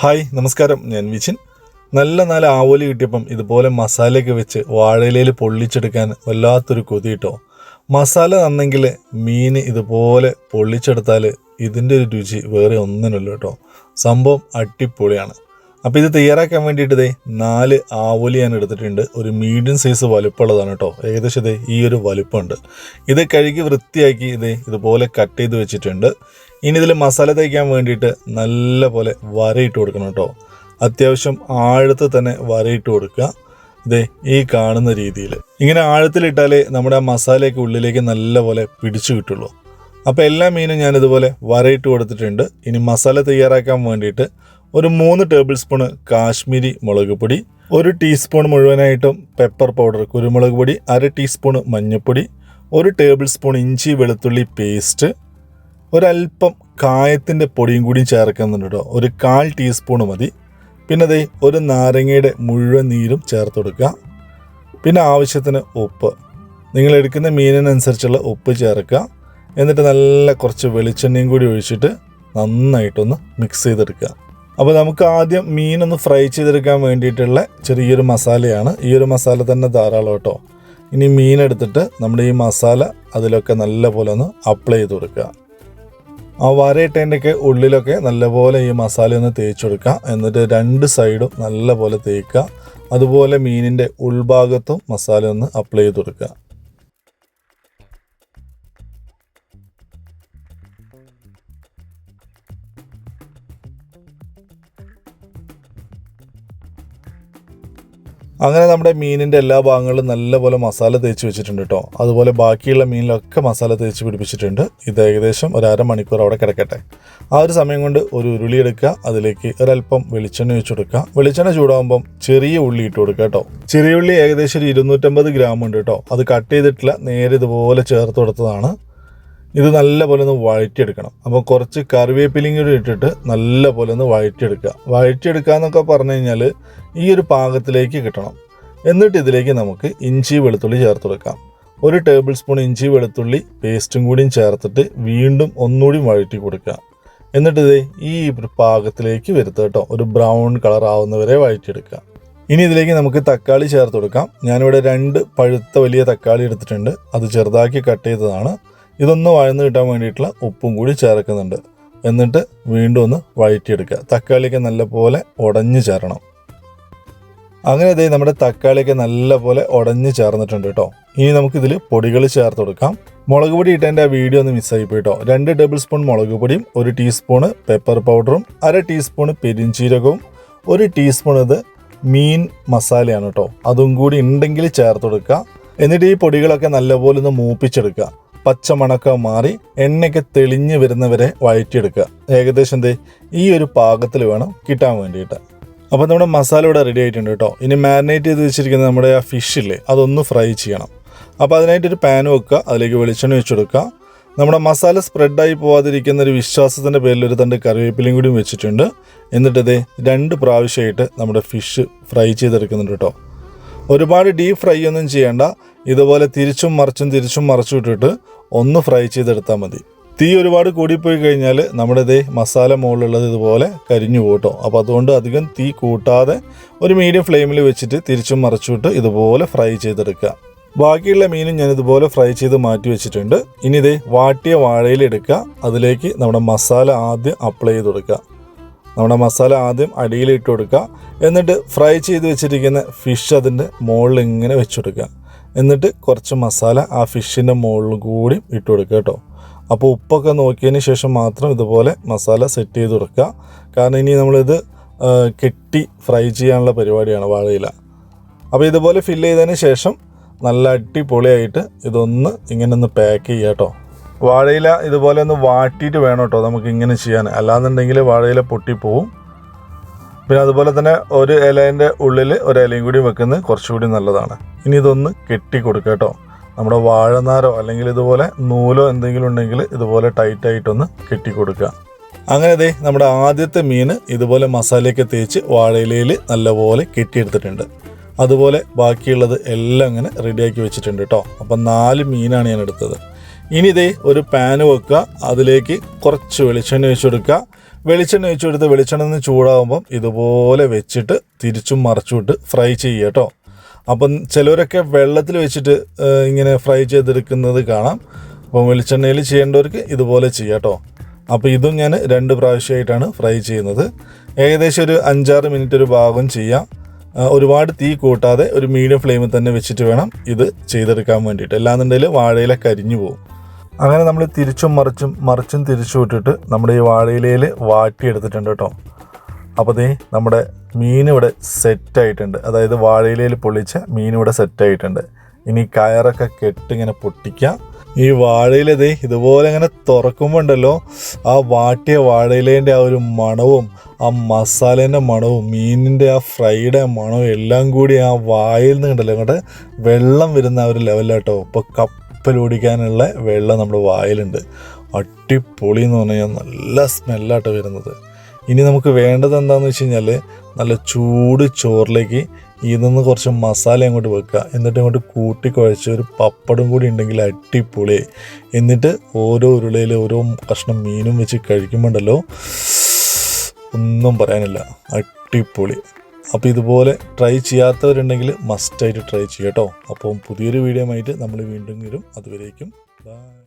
Hi നമസ്കാരം. ഞാൻ വിച്ചിൻ നല്ല നല്ല ആവോലി കിട്ടിയപ്പം ഇതുപോലെ മസാലയൊക്കെ വെച്ച് വാഴയിലയിൽ പൊള്ളിച്ചെടുക്കാൻ വല്ലാത്തൊരു കൊതി കിട്ടോ. മസാല തന്നെങ്കിൽ മീൻ ഇതുപോലെ പൊള്ളിച്ചെടുത്താൽ ഇതിന്റെ ഒരു രുചി വേറെ ഒന്നിനല്ല കേട്ടോ. സംഭവം അടിപൊളിയാണ്. അപ്പോൾ ഇത് തയ്യാറാക്കാൻ വേണ്ടിയിട്ട് ഇതേ നാല് ആവോലി ഞാൻ എടുത്തിട്ടുണ്ട്. ഒരു മീഡിയം സൈസ് വലുപ്പമുള്ളതാണ് കേട്ടോ. ഏകദേശം ഇതേ ഈ ഒരു വലുപ്പമുണ്ട്. ഇത് കഴുകി വൃത്തിയാക്കി ഇതേ ഇതുപോലെ കട്ട് ചെയ്ത് വെച്ചിട്ടുണ്ട്. ഇനി ഇതിൽ മസാല തേക്കാൻ വേണ്ടിയിട്ട് നല്ല പോലെ വരയിട്ട് കൊടുക്കണം കേട്ടോ. അത്യാവശ്യം ആഴത്ത് തന്നെ വരയിട്ട് കൊടുക്കുക. ഇതേ ഈ കാണുന്ന രീതിയിൽ ഇങ്ങനെ ആഴത്തിലിട്ടാലേ നമ്മുടെ ആ മസാലയൊക്കെ ഉള്ളിലേക്ക് നല്ല പോലെ പിടിച്ചു കിട്ടുള്ളൂ. അപ്പോൾ എല്ലാ മീനും ഞാൻ ഇതുപോലെ വരയിട്ട് കൊടുത്തിട്ടുണ്ട്. ഇനി മസാല തയ്യാറാക്കാൻ വേണ്ടിയിട്ട് ഒരു മൂന്ന് ടേബിൾ സ്പൂണ് കാശ്മീരി മുളക് പൊടി ഒരു ടീസ്പൂൺ മുഴുവനായിട്ടും പെപ്പർ പൗഡർ കുരുമുളക് പൊടി അര ടീസ്പൂൺ മഞ്ഞൾപ്പൊടി ഒരു ടേബിൾ സ്പൂൺ ഇഞ്ചി വെളുത്തുള്ളി പേസ്റ്റ് ഒരല്പം കായത്തിന്റെ പൊടിയും കൂടി ചേർക്കുന്നുണ്ട് ഒരു കാൽ ടീസ്പൂൺ മതി. പിന്നെ അതേ ഒരു നാരങ്ങയുടെ മുഴുവൻ നീരും ചേർത്ത് കൊടുക്കുക. പിന്നെ ആവശ്യത്തിന് ഉപ്പ്. നിങ്ങൾ എടുക്കുന്ന മീനിനനുസരിച്ചുള്ള ഉപ്പ് ചേർക്കുക. എന്നിട്ട് നല്ല കുറച്ച് വെളിച്ചെണ്ണയും കൂടി ഒഴിച്ചിട്ട് നന്നായിട്ടൊന്ന് മിക്സ് ചെയ്തെടുക്കുക. അപ്പോൾ നമുക്ക് ആദ്യം മീനൊന്ന് ഫ്രൈ ചെയ്തെടുക്കാൻ വേണ്ടിയിട്ടുള്ള ചെറിയൊരു മസാലയാണ്. ഈ ഒരു മസാല തന്നെ ധാരാളം കേട്ടോ ഇനി മീൻ എടുത്തിട്ട് നമ്മുടെ ഈ മസാല അതിലൊക്കെ നല്ല പോലെ ഒന്ന് അപ്ലൈ ചെയ്ത് കൊടുക്കുക. ആ വരയിട്ടതിന്റെയൊക്കെ ഉള്ളിലൊക്കെ നല്ലപോലെ ഈ മസാല ഒന്ന് തേച്ച് എന്നിട്ട് രണ്ട് സൈഡും നല്ലപോലെ തേക്കുക. അതുപോലെ മീനിന്റെ ഉൾഭാഗത്തും മസാല ഒന്ന് അപ്ലൈ ചെയ്ത് കൊടുക്കുക. അങ്ങനെ നമ്മുടെ മീനിന്റെ എല്ലാ ഭാഗങ്ങളിലും നല്ലപോലെ മസാല തേച്ച് വെച്ചിട്ടുണ്ട് കേട്ടോ. അതുപോലെ ബാക്കിയുള്ള മീനിലൊക്കെ മസാല തേച്ച് പിടിപ്പിച്ചിട്ടുണ്ട്. ഇത് ഏകദേശം ഒരു അരമണിക്കൂർ അവിടെ കിടക്കട്ടെ. ആ ഒരു സമയം കൊണ്ട് ഒരു ഉരുളി എടുക്കുക. അതിലേക്ക് ഒരല്പം വെളിച്ചെണ്ണ വെച്ച് കൊടുക്കുക. വെളിച്ചെണ്ണ ചൂടാകുമ്പം ചെറിയ ഉള്ളി ഇട്ട് കൊടുക്കുക കേട്ടോ. ചെറിയ ഉള്ളി ഏകദേശം ഒരു ഇരുന്നൂറ്റമ്പത് ഗ്രാം ഉണ്ട് കേട്ടോ. അത് കട്ട് ചെയ്തിട്ടില്ല. നേരെ ഇതുപോലെ ചേർത്ത് കൊടുത്തതാണ്. ഇത് നല്ല പോലെ ഒന്ന് വഴറ്റിയെടുക്കണം. അപ്പോൾ കുറച്ച് കറിവേപ്പിലയും കൂടി ഇട്ടിട്ട് നല്ല പോലെ ഒന്ന് വഴറ്റിയെടുക്കുക. വഴറ്റിയെടുക്കുക എന്നൊക്കെ പറഞ്ഞു കഴിഞ്ഞാൽ ഈ ഒരു പാകത്തിലേക്ക് കിട്ടണം. എന്നിട്ട് ഇതിലേക്ക് നമുക്ക് ഇഞ്ചി വെളുത്തുള്ളി ചേർത്ത് കൊടുക്കാം. ഒരു ടേബിൾ സ്പൂൺ ഇഞ്ചി വെളുത്തുള്ളി പേസ്റ്റും കൂടിയും ചേർത്തിട്ട് വീണ്ടും ഒന്നുകൂടി വഴറ്റി കൊടുക്കുക. എന്നിട്ട് ഇത് ഈ ഒരു പാകത്തിലേക്ക് വരുത്തുക കേട്ടോ. ഒരു ബ്രൗൺ കളർ ആവുന്നവരെ വഴറ്റിയെടുക്കുക. ഇനി ഇതിലേക്ക് നമുക്ക് തക്കാളി ചേർത്ത് കൊടുക്കാം. ഞാനിവിടെ രണ്ട് പഴുത്ത വലിയ തക്കാളി എടുത്തിട്ടുണ്ട്. അത് ചെറുതാക്കി കട്ട് ചെയ്തതാണ്. ഇതൊന്ന് വഴന്ന് കിട്ടാൻ വേണ്ടിയിട്ടുള്ള ഉപ്പും കൂടി ചേർക്കുന്നുണ്ട്. എന്നിട്ട് വീണ്ടും ഒന്ന് വഴറ്റിയെടുക്കുക. തക്കാളിയൊക്കെ നല്ലപോലെ ഉടഞ്ഞു ചേരണം. അങ്ങനെ ഇതേ നമ്മുടെ തക്കാളിയൊക്കെ നല്ലപോലെ ഉടഞ്ഞു ചേർന്നിട്ടുണ്ട് കേട്ടോ. ഇനി നമുക്കിതിൽ പൊടികൾ ചേർത്ത് കൊടുക്കാം. മുളക് പൊടി ഇട്ടതിന്റെ ആ വീഡിയോ ഒന്ന് മിസ്സായി പോയിട്ടോ രണ്ട് ടേബിൾ സ്പൂൺ മുളക് പൊടിയും ഒരു ടീസ്പൂണ് പെപ്പർ പൗഡറും അര ടീസ്പൂണ് പെരിഞ്ചീരകവും ഒരു ടീസ്പൂൺ ഇത് മീൻ മസാലയാണ് കേട്ടോ. അതും കൂടി ഉണ്ടെങ്കിൽ ചേർത്ത് കൊടുക്കുക. എന്നിട്ട് ഈ പൊടികളൊക്കെ നല്ലപോലെ ഒന്ന് മൂപ്പിച്ചെടുക്കുക. പച്ചമണക്ക മാറി എണ്ണയൊക്കെ തെളിഞ്ഞ് വരുന്നവരെ വഴറ്റിയെടുക്കുക. ഏകദേശം എന്തേ? ഈ ഒരു പാകത്തിൽ വേണം കിട്ടാൻ വേണ്ടിയിട്ട്. അപ്പോൾ നമ്മുടെ മസാല ഇവിടെ റെഡി ആയിട്ടുണ്ട് കേട്ടോ. ഇനി മാരിനേറ്റ് ചെയ്ത് വെച്ചിരിക്കുന്ന നമ്മുടെ ആ ഫിഷ് ഇല്ലേ അതൊന്ന് ഫ്രൈ ചെയ്യണം. അപ്പോൾ അതിനായിട്ടൊരു പാൻ വെക്കുക അതിലേക്ക് വെളിച്ചെണ്ണ വെച്ച് കൊടുക്കുക. നമ്മുടെ മസാല സ്പ്രെഡായി പോവാതിരിക്കുന്ന ഒരു വിശ്വാസത്തിന്റെ പേരിൽ ഒരു തണ്ട് കറിവേപ്പിലയും കൂടി വെച്ചിട്ടുണ്ട്. എന്നിട്ട് രണ്ട് പ്രാവശ്യമായിട്ട് നമ്മുടെ ഫിഷ് ഫ്രൈ ചെയ്തെടുക്കുന്നുണ്ട് കേട്ടോ. ഒരുപാട് ഡീപ്പ് ഫ്രൈ ഒന്നും ചെയ്യേണ്ട. ഇതുപോലെ തിരിച്ചും മറിച്ചും തിരിച്ചും മറിച്ചും ഇട്ടിട്ട് ഒന്ന് ഫ്രൈ ചെയ്തെടുത്താൽ മതി. തീ ഒരുപാട് കൂടിപ്പോയി കഴിഞ്ഞാൽ നമ്മുടെ ഇതേ മസാല മുകളിലുള്ളത് ഇതുപോലെ കരിഞ്ഞു പോട്ടോ അപ്പോൾ അതുകൊണ്ട് അധികം തീ കൂട്ടാതെ ഒരു മീഡിയം ഫ്ലെയിമിൽ വെച്ചിട്ട് തിരിച്ചും മറിച്ചുവിട്ട് ഇതുപോലെ ഫ്രൈ ചെയ്തെടുക്കുക. ബാക്കിയുള്ള മീനും ഞാൻ ഇതുപോലെ ഫ്രൈ ചെയ്ത് മാറ്റി വെച്ചിട്ടുണ്ട്. ഇനി ഇതേ വാട്ടിയ വാഴയിൽ എടുക്കുക. അതിലേക്ക് നമ്മുടെ മസാല ആദ്യം അപ്ലൈ ചെയ്ത് കൊടുക്കുക. നമ്മുടെ മസാല ആദ്യം അടിയിലിട്ട് കൊടുക്കുക. എന്നിട്ട് ഫ്രൈ ചെയ്ത് വെച്ചിരിക്കുന്ന ഫിഷ് അതിന്റെ മുകളിൽ ഇങ്ങനെ വെച്ചു കൊടുക്കുക. എന്നിട്ട് കുറച്ച് മസാല ആ ഫിഷിന്റെ മുകളിൽ കൂടി ഇട്ട് കൊടുക്കുക കേട്ടോ. അപ്പോൾ ഉപ്പൊക്കെ നോക്കിയതിന് ശേഷം മാത്രം ഇതുപോലെ മസാല സെറ്റ് ചെയ്ത് കൊടുക്കുക. കാരണം ഇനി നമ്മളിത് കെട്ടി ഫ്രൈ ചെയ്യാനുള്ള പരിപാടിയാണ് വാഴയില. അപ്പോൾ ഇതുപോലെ ഫില്ല് ചെയ്തതിന് ശേഷം നല്ല അടിപൊളിയായിട്ട് ഇതൊന്ന് ഇങ്ങനെ ഒന്ന് പാക്ക് ചെയ്യുക കേട്ടോ. വാഴയില ഇതുപോലെ ഒന്ന് വാട്ടിയിട്ട് വേണം കേട്ടോ നമുക്ക് ഇങ്ങനെ ചെയ്യാൻ. അല്ലാന്നുണ്ടെങ്കിൽ വാഴയില പൊട്ടിപ്പോവും. പിന്നെ അതുപോലെ തന്നെ ഒരു ഇലേന്റെ ഉള്ളിൽ ഒരു ഇലയും കൂടി വെക്കുന്നത് കുറച്ചുകൂടി നല്ലതാണ്. ഇനി ഇതൊന്ന് കെട്ടി കൊടുക്കുക കേട്ടോ. നമ്മുടെ വാഴനാരോ അല്ലെങ്കിൽ ഇതുപോലെ നൂലോ എന്തെങ്കിലും ഉണ്ടെങ്കിൽ ഇതുപോലെ ടൈറ്റായിട്ടൊന്ന് കെട്ടി കൊടുക്കുക. അങ്ങനെ ദേ നമ്മുടെ ആദ്യത്തെ മീൻ ഇതുപോലെ മസാലയൊക്കെ തേച്ച് വാഴയിലയിൽ നല്ലപോലെ കെട്ടിയെടുത്തിട്ടുണ്ട്. അതുപോലെ ബാക്കിയുള്ളത് എല്ലാം ഇങ്ങനെ റെഡിയാക്കി വെച്ചിട്ടുണ്ട് കേട്ടോ. അപ്പം നാല് മീനാണ് ഞാൻ എടുത്തത്. ഇനി ഇതേ ഒരു പാന് വെക്കുക. അതിലേക്ക് കുറച്ച് വെളിച്ചെണ്ണ ഒഴിച്ച് കൊടുക്കുക. വെളിച്ചെണ്ണ ഒഴിച്ചു കൊടുത്ത് വെളിച്ചെണ്ണ നിന്ന് ചൂടാകുമ്പം ഇതുപോലെ വെച്ചിട്ട് തിരിച്ചും മറച്ചുവിട്ട് ഫ്രൈ ചെയ്യുക കേട്ടോ. അപ്പം ചിലവരൊക്കെ വെള്ളത്തിൽ വെച്ചിട്ട് ഇങ്ങനെ ഫ്രൈ ചെയ്തെടുക്കുന്നത് കാണാം. അപ്പം വെളിച്ചെണ്ണയിൽ ചെയ്യേണ്ടവർക്ക് ഇതുപോലെ ചെയ്യാം കേട്ടോ. അപ്പോൾ ഇതും ഞാൻ രണ്ട് പ്രാവശ്യമായിട്ടാണ് ഫ്രൈ ചെയ്യുന്നത്. ഏകദേശം ഒരു അഞ്ചാറ് മിനിറ്റ് ഒരു ഭാഗം ചെയ്യാം. ഒരുപാട് തീ കൂട്ടാതെ ഒരു മീഡിയം ഫ്ലെയിമിൽ തന്നെ വെച്ചിട്ട് വേണം ഇത് ചെയ്തെടുക്കാൻ വേണ്ടിയിട്ട്. അല്ലാന്നുണ്ടെങ്കിൽ വാഴയില കരിഞ്ഞു പോകും. അങ്ങനെ നമ്മൾ തിരിച്ചും മറിച്ചും മറിച്ചും തിരിച്ചു വിട്ടിട്ട് നമ്മുടെ ഈ വാഴയിലയിൽ വാട്ടിയെടുത്തിട്ടുണ്ട് കേട്ടോ. അപ്പോൾ ദേ നമ്മുടെ മീൻ ഇവിടെ സെറ്റായിട്ടുണ്ട് അതായത് വാഴയിലയിൽ പൊള്ളിച്ച മീൻ ഇവിടെ സെറ്റായിട്ടുണ്ട് ഇനി കയറൊക്കെ കെട്ടിങ്ങനെ പൊട്ടിക്കാം. ഈ വാഴയില ദേ ഇതുപോലെ ഇങ്ങനെ തുറക്കുമ്പോൾ ഉണ്ടല്ലോ ആ വാട്ടിയ വാഴയിലേന്റെ ആ ഒരു മണവും ആ മസാലേന്റെ മണവും മീനിന്റെ ആ ഫ്രൈയുടെ മണവും എല്ലാം കൂടി ആ വായിൽ നിന്ന് കണ്ടല്ലോ അങ്ങോട്ട് വെള്ളം വരുന്ന ആ ഒരു ലെവലാട്ടോ ഇപ്പോൾ കപ്പൽ ഓടിക്കാനുള്ള വെള്ളം നമ്മുടെ വായിലുണ്ട്. അടിപൊളി എന്ന് പറഞ്ഞാൽ നല്ല സ്മെല്ലാട്ടോ വരുന്നത്. ഇനി നമുക്ക് വേണ്ടത് എന്താണെന്ന് വെച്ച് കഴിഞ്ഞാൽ നല്ല ചൂട് ചോറിലേക്ക് ഇതിന്ന് കുറച്ച് മസാല അങ്ങോട്ട് വെക്കുക. എന്നിട്ട് അങ്ങോട്ട് കൂട്ടി കുഴച്ച് ഒരു പപ്പടം കൂടി ഉണ്ടെങ്കിൽ അടിപൊളി. എന്നിട്ട് ഓരോ ഉരുളയിൽ ഓരോ കഷ്ണം മീനും വെച്ച് കഴിക്കുമ്പോണ്ടല്ലോ ഒന്നും പറയാനില്ല. അടിപൊളി. അപ്പോൾ ഇതുപോലെ ട്രൈ ചെയ്യാത്തവരുണ്ടെങ്കിൽ മസ്റ്റായിട്ട് ട്രൈ ചെയ്യാം കേട്ടോ അപ്പം പുതിയൊരു വീഡിയോ ആയിട്ട് നമ്മൾ വീണ്ടും വരും. അതുവരേക്കും ബൈ